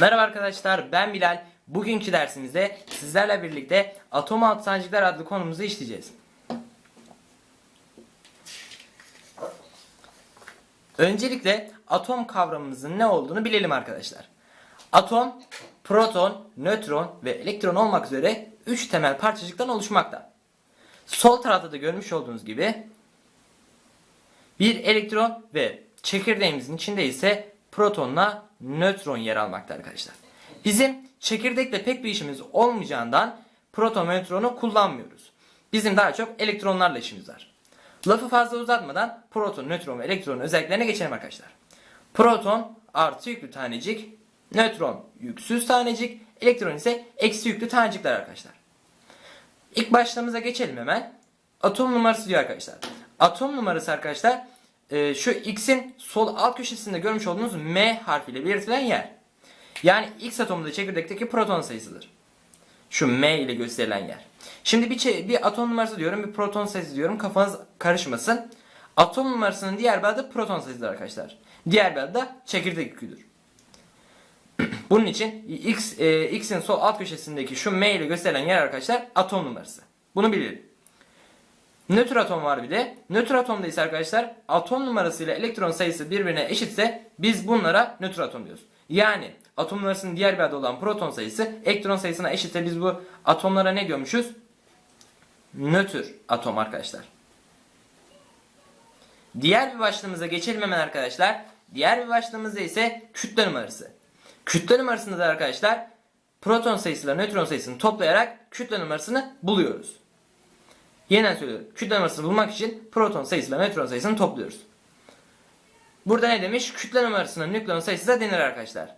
Merhaba arkadaşlar ben Bilal. Bugünkü dersimizde sizlerle birlikte atom altı tanecikler adlı konumuzu işleyeceğiz. Öncelikle atom kavramımızın ne olduğunu bilelim arkadaşlar. Atom, proton, nötron ve elektron olmak üzere 3 temel parçacıktan oluşmakta. Sol tarafta da görmüş olduğunuz gibi bir elektron ve çekirdeğimizin içinde ise protonla nötron yer almakta arkadaşlar. Bizim çekirdekle pek bir işimiz olmayacağından proton nötronu kullanmıyoruz. Bizim daha çok elektronlarla işimiz var. Lafı fazla uzatmadan proton, nötron ve elektronun özelliklerine geçelim arkadaşlar. Proton artı yüklü tanecik, nötron yüksüz tanecik, elektron ise eksi yüklü tanecikler arkadaşlar. İlk başlığımıza geçelim hemen. Atom numarası diyor arkadaşlar. Atom numarası arkadaşlar e, şu X'in sol alt köşesinde görmüş olduğunuz M harfiyle belirtilen yer. Yani X atomunda çekirdekteki proton sayısıdır. Şu M ile gösterilen yer. Şimdi bir, bir atom numarası diyorum, bir proton sayısı diyorum. Kafanız karışmasın. Atom numarasının diğer bir adı proton sayısıdır arkadaşlar. Diğer bir adı da çekirdek yüküdür. Bunun için X, e, X'in sol alt köşesindeki şu M ile gösterilen yer arkadaşlar atom numarası. Bunu bilelim. Nötr atom var bir de. Nötr atomda ise arkadaşlar atom numarası ile elektron sayısı birbirine eşitse biz bunlara nötr atom diyoruz. Yani atom numarasının diğer bir adı olan proton sayısı elektron sayısına eşitse biz bu atomlara ne diyormuşuz? Nötr atom arkadaşlar. Diğer bir başlığımıza geçelim hemen arkadaşlar. Diğer bir başlığımızda ise kütle numarası. Kütle numarasında da arkadaşlar proton sayısıyla nötron sayısını toplayarak kütle numarasını buluyoruz. Yeniden söylüyorum. Kütle numarasını bulmak için proton sayısıyla nötron sayısını topluyoruz. Burada ne demiş? Kütle numarasına nükleon sayısı da denir arkadaşlar.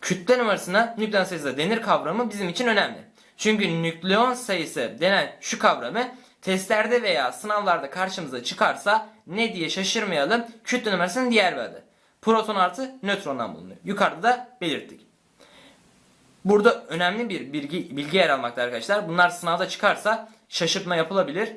Kütle numarasına nükleon sayısı da denir kavramı bizim için önemli. Çünkü nükleon sayısı denen şu kavramı testlerde veya sınavlarda karşımıza çıkarsa ne diye şaşırmayalım. Kütle numarasının diğer bir adı. Proton artı nötrondan bulunuyor. Yukarıda da belirttik. Burada önemli bir bilgi, bilgi yer almakta arkadaşlar. Bunlar sınavda çıkarsa şaşırtma yapılabilir.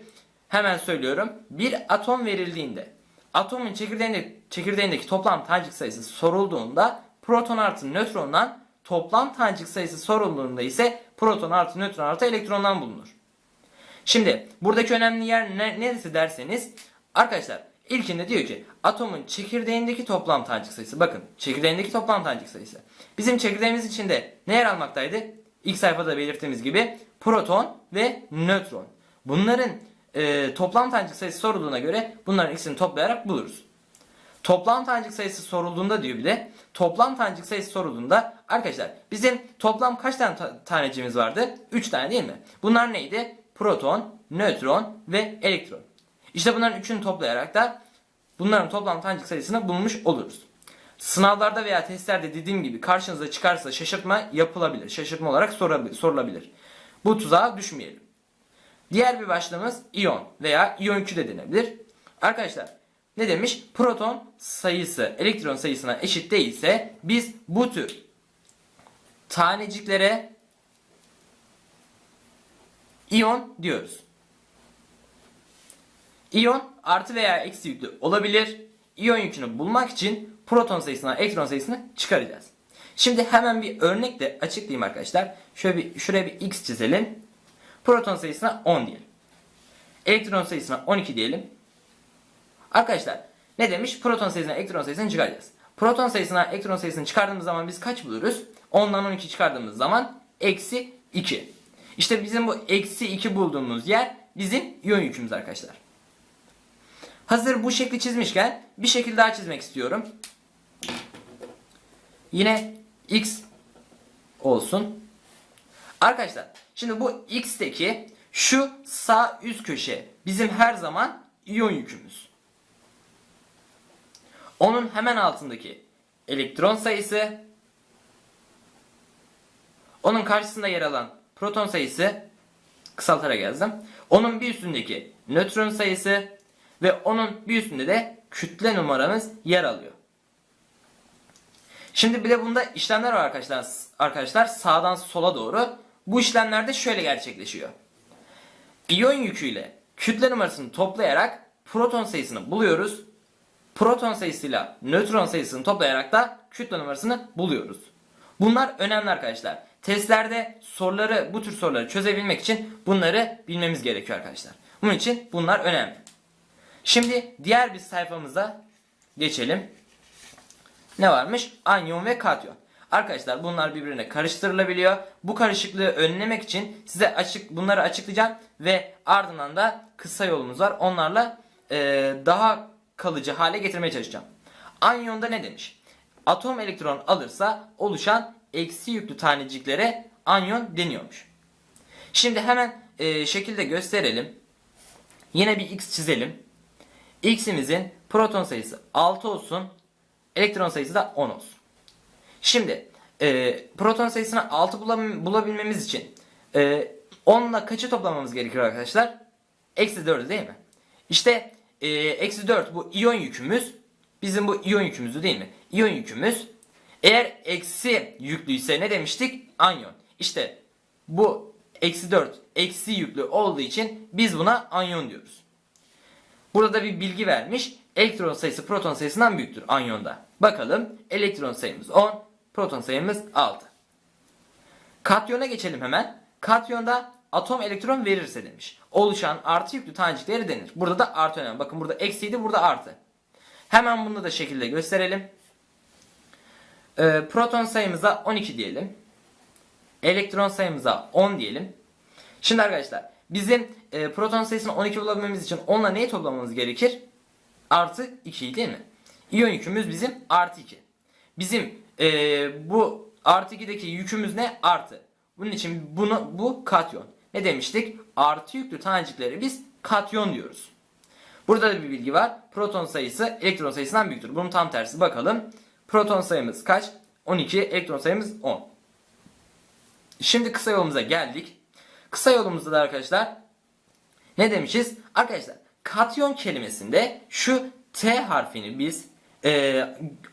Hemen söylüyorum. Bir atom verildiğinde atomun çekirdeğinde, çekirdeğindeki toplam tanecik sayısı sorulduğunda proton artı nötrondan toplam tanecik sayısı sorulduğunda ise proton artı nötron artı elektrondan bulunur. Şimdi buradaki önemli yer ne, neresi derseniz arkadaşlar ilkinde diyor ki atomun çekirdeğindeki toplam tanecik sayısı. Bakın çekirdeğindeki toplam tanecik sayısı. Bizim çekirdeğimiz içinde ne yer almaktaydı? İlk sayfada belirttiğimiz gibi proton ve nötron. Bunların e, toplam tanecik sayısı sorulduğuna göre bunların ikisini toplayarak buluruz. Toplam tanecik sayısı sorulduğunda diyor bir de toplam tanecik sayısı sorulduğunda arkadaşlar bizim toplam kaç tane ta- tanecimiz vardı? 3 tane değil mi? Bunlar neydi? Proton, nötron ve elektron. İşte bunların üçünü toplayarak da bunların toplam tanecik sayısını bulmuş oluruz. Sınavlarda veya testlerde dediğim gibi karşınıza çıkarsa şaşırtma yapılabilir. Şaşırtma olarak sorulabilir. Bu tuzağa düşmeyelim. Diğer bir başlığımız iyon veya iyon yükü de denebilir. Arkadaşlar ne demiş? Proton sayısı elektron sayısına eşit değilse biz bu tür taneciklere iyon diyoruz. İyon artı veya eksi yüklü olabilir. İyon yükünü bulmak için proton sayısına elektron sayısını çıkaracağız. Şimdi hemen bir örnekle açıklayayım arkadaşlar. Şöyle bir, şuraya bir x çizelim. Proton sayısına 10 diyelim. Elektron sayısına 12 diyelim. Arkadaşlar ne demiş? Proton sayısına elektron sayısını çıkaracağız. Proton sayısına elektron sayısını çıkardığımız zaman biz kaç buluruz? 10'dan 12 çıkardığımız zaman eksi 2. İşte bizim bu eksi 2 bulduğumuz yer bizim iyon yükümüz arkadaşlar. Hazır bu şekli çizmişken bir şekil daha çizmek istiyorum. Yine x olsun. Arkadaşlar şimdi bu x'teki şu sağ üst köşe bizim her zaman iyon yükümüz. Onun hemen altındaki elektron sayısı onun karşısında yer alan proton sayısı kısaltarak yazdım. Onun bir üstündeki nötron sayısı ve onun bir üstünde de kütle numaramız yer alıyor. Şimdi bir de bunda işlemler var arkadaşlar. Arkadaşlar sağdan sola doğru. Bu işlemlerde şöyle gerçekleşiyor. İyon yüküyle kütle numarasını toplayarak proton sayısını buluyoruz. Proton sayısıyla nötron sayısını toplayarak da kütle numarasını buluyoruz. Bunlar önemli arkadaşlar. Testlerde soruları, bu tür soruları çözebilmek için bunları bilmemiz gerekiyor arkadaşlar. Bunun için bunlar önemli. Şimdi diğer bir sayfamıza geçelim. Ne varmış? Anyon ve katyon. Arkadaşlar bunlar birbirine karıştırılabiliyor. Bu karışıklığı önlemek için size açık bunları açıklayacağım ve ardından da kısa yolumuz var. Onlarla e, daha kalıcı hale getirmeye çalışacağım. Anyonda ne demiş? Atom elektron alırsa oluşan eksi yüklü taneciklere anyon deniyormuş. Şimdi hemen e, şekilde gösterelim. Yine bir x çizelim. X'imizin proton sayısı 6 olsun. Elektron sayısı da 10 olsun. Şimdi e, proton sayısını 6 bulam- bulabilmemiz için e, 10 ile kaçı toplamamız gerekiyor arkadaşlar? Eksi 4 değil mi? İşte e, eksi 4 bu iyon yükümüz. Bizim bu iyon yükümüzdü değil mi? İyon yükümüz. Eğer eksi yüklüyse ne demiştik? Anyon. İşte bu eksi 4 eksi yüklü olduğu için biz buna anyon diyoruz. Burada da bir bilgi vermiş. Elektron sayısı proton sayısından büyüktür anyonda. Bakalım elektron sayımız 10, proton sayımız 6. Katyona geçelim hemen. Katyonda atom elektron verirse demiş. Oluşan artı yüklü tanecikleri denir. Burada da artı önemli. Bakın burada eksiydi burada artı. Hemen bunu da şekilde gösterelim. Ee, proton sayımıza 12 diyelim. Elektron sayımıza 10 diyelim. Şimdi arkadaşlar bizim e, proton sayısını 12 bulabilmemiz için onunla neyi toplamamız gerekir? Artı 2 değil mi? İyon yükümüz bizim artı 2. Bizim e, bu artı 2'deki yükümüz ne? Artı. Bunun için bunu bu katyon. Ne demiştik? Artı yüklü tanecikleri biz katyon diyoruz. Burada da bir bilgi var. Proton sayısı elektron sayısından büyüktür. Bunun tam tersi bakalım. Proton sayımız kaç? 12, elektron sayımız 10. Şimdi kısa yolumuza geldik. Kısa yolumuzda da arkadaşlar ne demişiz? Arkadaşlar katyon kelimesinde şu T harfini biz e,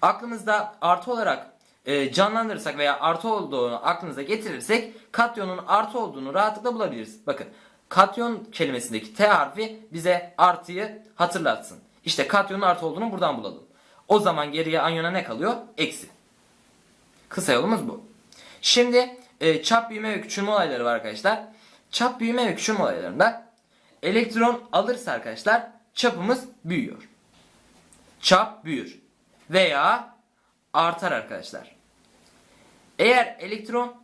aklımızda artı olarak e, canlandırırsak veya artı olduğunu aklınıza getirirsek katyonun artı olduğunu rahatlıkla bulabiliriz. Bakın katyon kelimesindeki T harfi bize artıyı hatırlatsın. İşte katyonun artı olduğunu buradan bulalım. O zaman geriye anyona ne kalıyor? Eksi. Kısa yolumuz bu. Şimdi e, çap büyüme ve küçülme olayları var arkadaşlar. Çap büyüme ve küçülme olaylarında elektron alırsa arkadaşlar çapımız büyüyor. Çap büyür veya artar arkadaşlar. Eğer elektron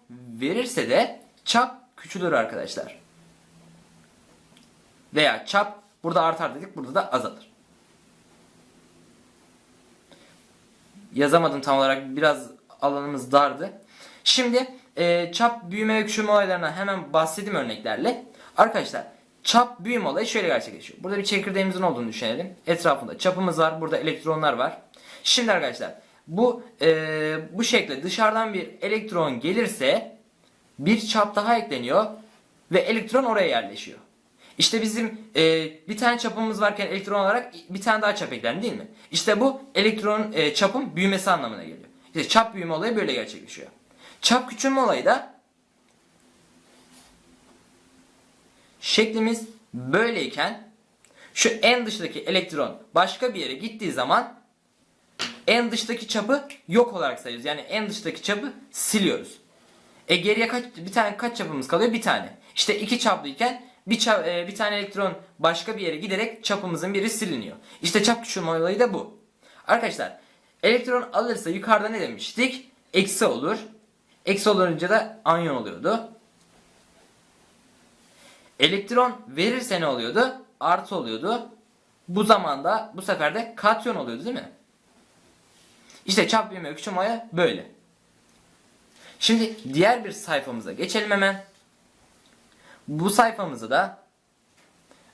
verirse de çap küçülür arkadaşlar. Veya çap burada artar dedik burada da azalır. Yazamadım tam olarak biraz alanımız dardı. Şimdi e, çap büyüme ve küçülme olaylarına hemen bahsedeyim örneklerle. Arkadaşlar çap büyüme olayı şöyle gerçekleşiyor. Burada bir çekirdeğimizin olduğunu düşünelim. Etrafında çapımız var. Burada elektronlar var. Şimdi arkadaşlar bu e, bu şekilde dışarıdan bir elektron gelirse bir çap daha ekleniyor ve elektron oraya yerleşiyor. İşte bizim e, bir tane çapımız varken elektron olarak bir tane daha çap eklendi değil mi? İşte bu elektron e, çapın büyümesi anlamına geliyor. İşte çap büyüme olayı böyle gerçekleşiyor. Çap küçülme olayı da şeklimiz böyleyken şu en dıştaki elektron başka bir yere gittiği zaman en dıştaki çapı yok olarak sayıyoruz. Yani en dıştaki çapı siliyoruz. E geriye kaç bir tane kaç çapımız kalıyor? Bir tane. İşte iki çaplıyken bir çap, e, bir tane elektron başka bir yere giderek çapımızın biri siliniyor. İşte çap küçülme olayı da bu. Arkadaşlar elektron alırsa yukarıda ne demiştik? Eksi olur. Eksi olunca da anyon oluyordu. Elektron verirse ne oluyordu? Artı oluyordu. Bu zamanda bu sefer de katyon oluyordu değil mi? İşte çap büyüme küçülme böyle. Şimdi diğer bir sayfamıza geçelim hemen. Bu sayfamızda da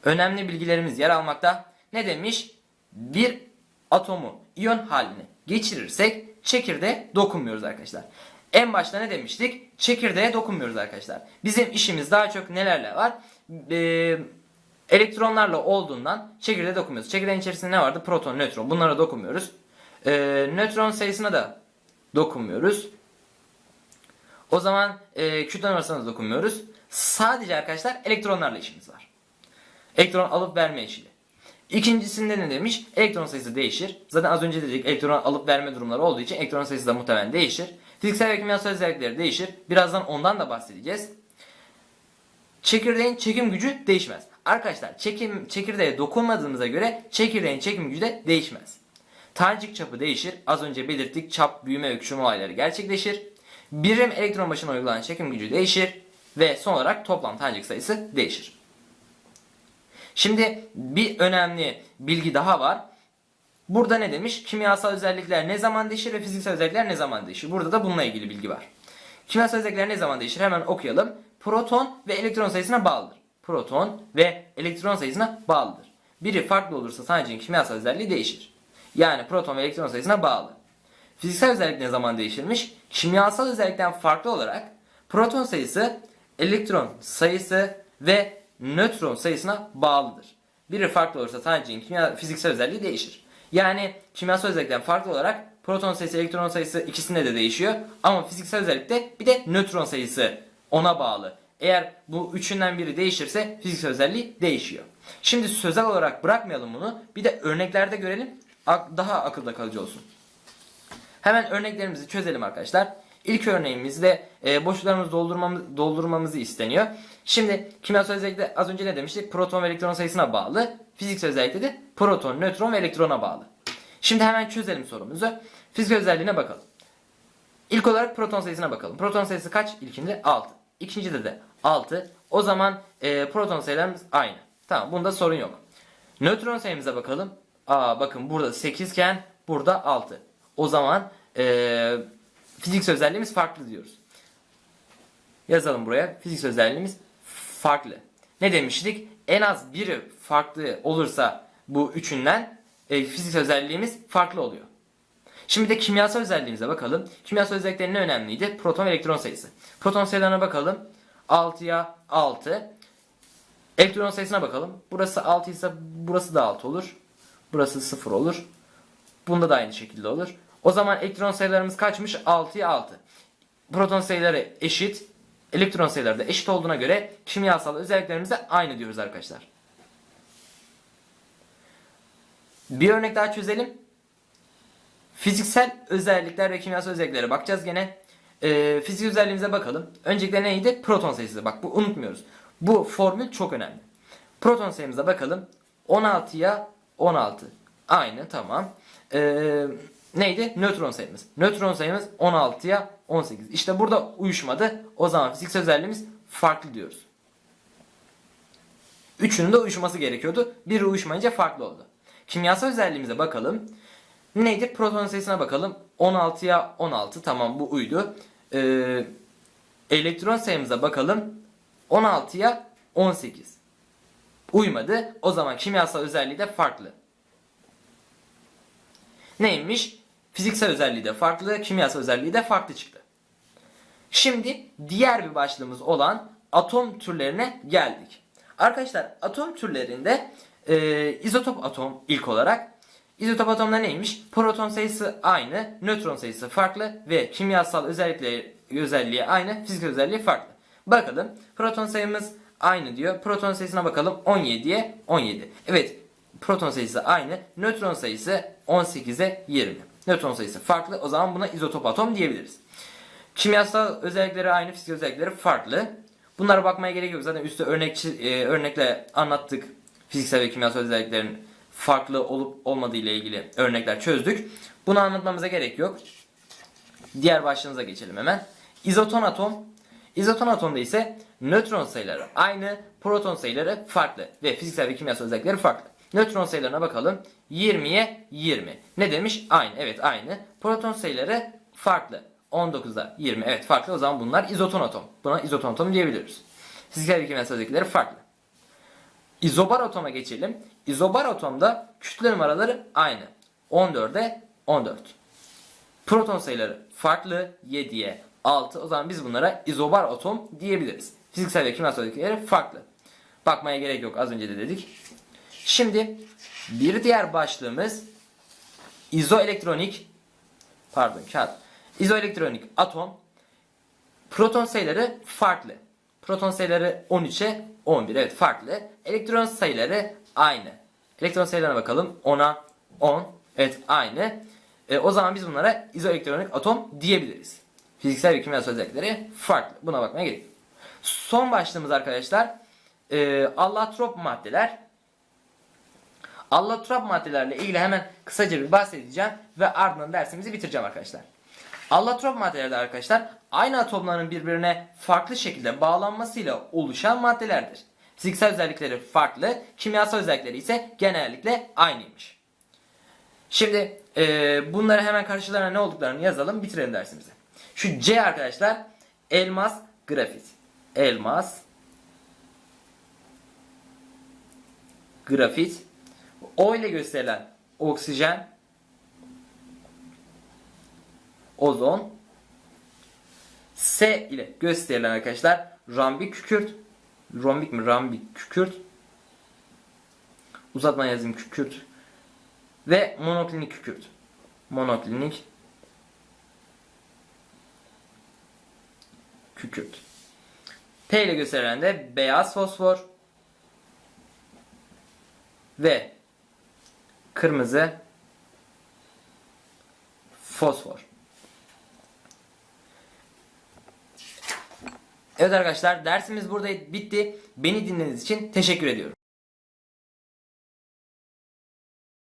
önemli bilgilerimiz yer almakta. Ne demiş? Bir atomu iyon haline geçirirsek çekirdeğe dokunmuyoruz arkadaşlar. En başta ne demiştik? Çekirdeğe dokunmuyoruz arkadaşlar. Bizim işimiz daha çok nelerle var? Ee, elektronlarla olduğundan çekirdeğe dokunmuyoruz. Çekirdeğin içerisinde ne vardı? Proton, nötron. Bunlara dokunmuyoruz. Ee, nötron sayısına da dokunmuyoruz. O zaman e, kütle numarasına da dokunmuyoruz. Sadece arkadaşlar elektronlarla işimiz var. Elektron alıp verme işiyle. İkincisinde ne demiş? Elektron sayısı değişir. Zaten az önce dedik elektron alıp verme durumları olduğu için elektron sayısı da muhtemelen değişir. Fiziksel ve kimyasal özellikleri değişir. Birazdan ondan da bahsedeceğiz. Çekirdeğin çekim gücü değişmez. Arkadaşlar çekim çekirdeğe dokunmadığımıza göre çekirdeğin çekim gücü de değişmez. Tanecik çapı değişir. Az önce belirttik çap, büyüme ve olayları gerçekleşir. Birim elektron başına uygulanan çekim gücü değişir. Ve son olarak toplam tanecik sayısı değişir. Şimdi bir önemli bilgi daha var. Burada ne demiş? Kimyasal özellikler ne zaman değişir ve fiziksel özellikler ne zaman değişir? Burada da bununla ilgili bilgi var. Kimyasal özellikler ne zaman değişir? Hemen okuyalım. Proton ve elektron sayısına bağlıdır. Proton ve elektron sayısına bağlıdır. Biri farklı olursa tanecinin kimyasal özelliği değişir. Yani proton ve elektron sayısına bağlı. Fiziksel özellik ne zaman değişirmiş? Kimyasal özellikten farklı olarak proton sayısı, elektron sayısı ve nötron sayısına bağlıdır. Biri farklı olursa tanecinin kimya, fiziksel özelliği değişir. Yani kimyasal özellikten farklı olarak proton sayısı, elektron sayısı ikisinde de değişiyor. Ama fiziksel özellikte bir de nötron sayısı ona bağlı. Eğer bu üçünden biri değişirse fiziksel özelliği değişiyor. Şimdi sözel olarak bırakmayalım bunu. Bir de örneklerde görelim. Daha akılda kalıcı olsun. Hemen örneklerimizi çözelim arkadaşlar. İlk örneğimizde e, boşluklarımızı doldurmamız, doldurmamızı isteniyor. Şimdi kimyasal özellikle az önce ne demiştik? Proton ve elektron sayısına bağlı. Fiziksel özellikle de proton, nötron ve elektrona bağlı. Şimdi hemen çözelim sorumuzu. Fiziksel özelliğine bakalım. İlk olarak proton sayısına bakalım. Proton sayısı kaç? İlkinde 6. İkincide de 6. O zaman e, proton sayılarımız aynı. Tamam bunda sorun yok. Nötron sayımıza bakalım. Aa bakın burada 8 iken burada 6. O zaman e, fiziksel özelliğimiz farklı diyoruz. Yazalım buraya. Fiziksel özelliğimiz farklı. Ne demiştik? En az biri farklı olursa bu üçünden e, fiziksel özelliğimiz farklı oluyor. Şimdi de kimyasal özelliğimize bakalım. Kimyasal özellikleri ne önemliydi? Proton ve elektron sayısı. Proton sayılarına bakalım. 6'ya 6. Elektron sayısına bakalım. Burası 6 ise burası da 6 olur. Burası 0 olur. Bunda da aynı şekilde olur. O zaman elektron sayılarımız kaçmış? 6'ya 6. Proton sayıları eşit. Elektron sayıları da eşit olduğuna göre kimyasal özelliklerimiz de aynı diyoruz arkadaşlar. Bir örnek daha çözelim. Fiziksel özellikler ve kimyasal özelliklere bakacağız gene. Ee, fizik özelliğimize bakalım. Öncelikle neydi? Proton sayısı. Bak bu unutmuyoruz. Bu formül çok önemli. Proton sayımıza bakalım. 16'ya 16. Aynı tamam. Ee, neydi? Nötron sayımız. Nötron sayımız 16'ya 18. İşte burada uyuşmadı. O zaman fiziksel özelliğimiz farklı diyoruz. Üçünün de uyuşması gerekiyordu. Biri uyuşmayınca farklı oldu. Kimyasal özelliğimize bakalım. Neydi? Proton sayısına bakalım. 16'ya 16. Tamam bu uydu. Ee, elektron sayımıza bakalım. 16'ya 18. Uymadı. O zaman kimyasal özelliği de farklı. Neymiş? Fiziksel özelliği de farklı, kimyasal özelliği de farklı çıktı. Şimdi diğer bir başlığımız olan atom türlerine geldik. Arkadaşlar atom türlerinde e, izotop atom ilk olarak. İzotop atomda neymiş? Proton sayısı aynı, nötron sayısı farklı ve kimyasal özellikleri özelliği aynı, fiziksel özelliği farklı. Bakalım proton sayımız aynı diyor. Proton sayısına bakalım 17'ye 17. Evet proton sayısı aynı, nötron sayısı 18'e 20. Nötron sayısı farklı. O zaman buna izotop atom diyebiliriz. Kimyasal özellikleri aynı, fiziksel özellikleri farklı. Bunlara bakmaya gerek yok. Zaten üstte örnek, e, örnekle anlattık fiziksel ve kimyasal özelliklerin farklı olup olmadığı ile ilgili örnekler çözdük. Bunu anlatmamıza gerek yok. Diğer başlığımıza geçelim hemen. İzoton atom. İzoton atomda ise nötron sayıları aynı, proton sayıları farklı ve fiziksel ve kimyasal özellikleri farklı. Nötron sayılarına bakalım. 20'ye 20. Ne demiş? Aynı. Evet aynı. Proton sayıları farklı. 19'da 20. Evet farklı. O zaman bunlar izoton atom. Buna izoton atom diyebiliriz. Fiziksel ve kimyasal özellikleri farklı. İzobar atoma geçelim. İzobar atomda kütle numaraları aynı. 14'e 14. Proton sayıları farklı 7'ye 6. O zaman biz bunlara izobar atom diyebiliriz. Fiziksel ve kimyasal özellikleri farklı. Bakmaya gerek yok az önce de dedik. Şimdi bir diğer başlığımız izoelektronik pardon kağıt. İzoelektronik atom proton sayıları farklı. Proton sayıları 13'e 11 evet farklı. Elektron sayıları aynı. Elektron sayılarına bakalım. 10'a 10 evet aynı. E, o zaman biz bunlara izoelektronik atom diyebiliriz. Fiziksel ve kimyasal özellikleri farklı. Buna bakmaya gerek. Son başlığımız arkadaşlar e, allotrop maddeler. Allotrop maddelerle ilgili hemen kısaca bir bahsedeceğim ve ardından dersimizi bitireceğim arkadaşlar. Allotrop maddelerde arkadaşlar aynı atomların birbirine farklı şekilde bağlanmasıyla oluşan maddelerdir. Fiziksel özellikleri farklı, kimyasal özellikleri ise genellikle aynıymış. Şimdi e, bunları hemen karşılarına ne olduklarını yazalım, bitirelim dersimizi. Şu C arkadaşlar elmas, grafit. Elmas, grafit, O ile gösterilen oksijen, ozon, S ile gösterilen arkadaşlar rambik kükürt, rombik mi? Rambik kükürt, uzatma yazayım kükürt. Ve monoklinik kükürt. Monoklinik kükürt. P ile gösterilen de beyaz fosfor ve kırmızı fosfor. Evet arkadaşlar dersimiz burada bitti. Beni dinlediğiniz için teşekkür ediyorum.